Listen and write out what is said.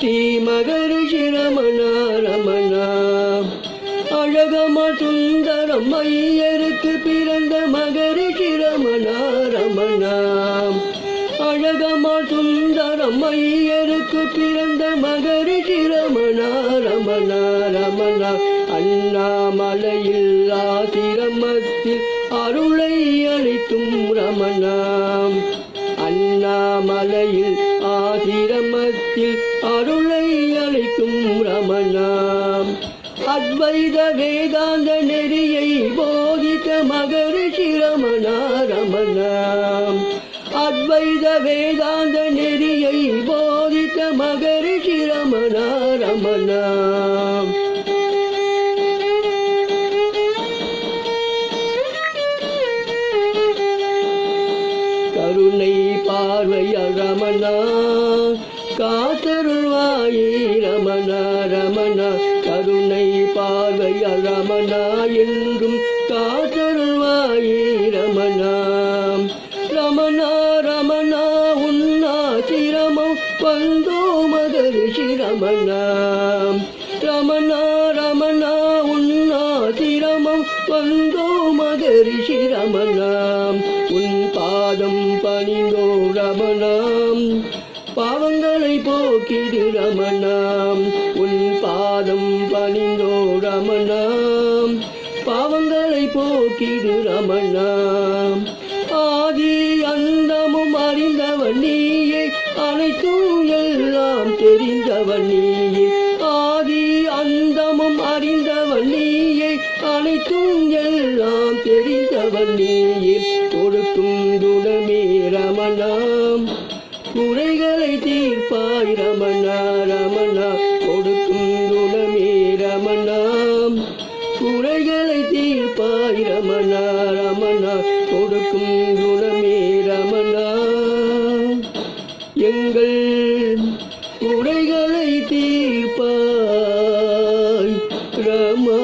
ஸ்ரீ மகரிஷி ரமணா ரமணா. அழகமா சுந்தரம் ஐயருக்கு பிறந்த மகரிஷி ரமணா ரமணா. அழகமா சுந்தரம் ஐயருக்கு பிறந்த மகரிஷி ரமணா ரமணா ரமணா. அண்ணாமலையில் ஆசிரமத்தில் அருளை அளித்தும் ரமணாம். அண்ணாமலையில் ஆசிரமத்தில் அருளை அளிக்கும் ரமணாம். அத்வைத வேதாந்த நெறியை போதித்த மகரிஷி ரமணா ரமணாம். அத்வைத வேதாந்த நெறியை போதித்த மகரிஷி ரமணா ரமணாம். கருணை பார்வைய ரமணா காத்தருள்வாயே ரமணா ரமணா. கருணை பார்வைய ரமணா என்றும் காத்தருள்வாயே ரமணா. ரமணா ரமணா உன்னா சிரமம் வந்தோ மகரிஷி ரமணா. ரமணா ரமணா உன்னா சிரமம் வந்தோ மகரிஷி ரமணாம் உன் பாதம் பணிந்தோ ரமணாம். பாவங்களை போக்கிடு ரமணாம். உன் பாதம் பணிந்தோ ரமணாம். பாவங்களை போக்கிடு ரமணாம். ஆதி அந்தமும் அறிந்தவன் நீயே. அனைத்தும் எல்லாம் தெரிந்தவன் நீயே. ஆதி அந்தமும் அறிந்தவன் நீயே. அனைத்தும் எல்லாம் தெரிந்தவன் நீயே. கொடுக்கும் குணமே ரமணாம். குறைகளை தீ கொடுப்பாய் ரமணா ரமணா கொடுக்கும் குணமே ரமணாம் குறைகளை தீர்ப்பாய் ரமணா ரமணா கொடுக்கும் குணமே ரமணா எங்கள் குறைகளை தீர்ப்பாய் ரமா